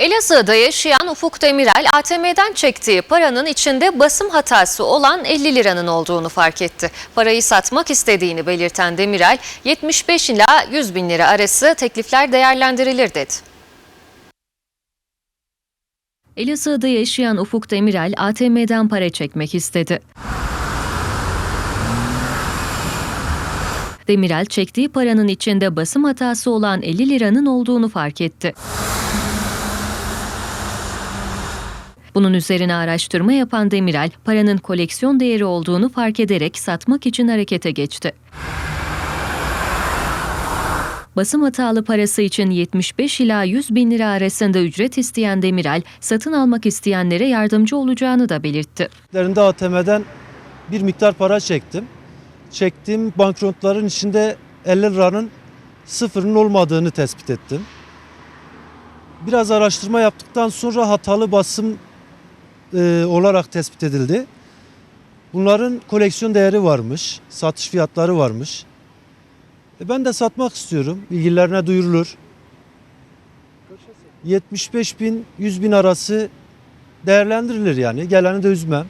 Elazığ'da yaşayan Ufuk Demirel ATM'den çektiği paranın içinde basım hatası olan 50 liranın olduğunu fark etti. Parayı satmak istediğini belirten Demirel 75 ila 100 bin lira arası teklifler değerlendirilir dedi. Elazığ'da yaşayan Ufuk Demirel ATM'den para çekmek istedi. Demirel çektiği paranın içinde basım hatası olan 50 liranın olduğunu fark etti. Bunun üzerine araştırma yapan Demirel, paranın koleksiyon değeri olduğunu fark ederek satmak için harekete geçti. Basım hatalı parası için 75 ila 100 bin lira arasında ücret isteyen Demirel, satın almak isteyenlere yardımcı olacağını da belirtti. ATM'den bir miktar para çektim. Çektiğim banknotların içinde 50 liranın sıfırın olmadığını tespit ettim. Biraz araştırma yaptıktan sonra hatalı basım e, olarak tespit edildi. Bunların koleksiyon değeri varmış, satış fiyatları varmış. E, ben de satmak istiyorum. Bilgilerine duyurulur. 75 bin 100 bin arası değerlendirilir yani. Geleni de üzmem.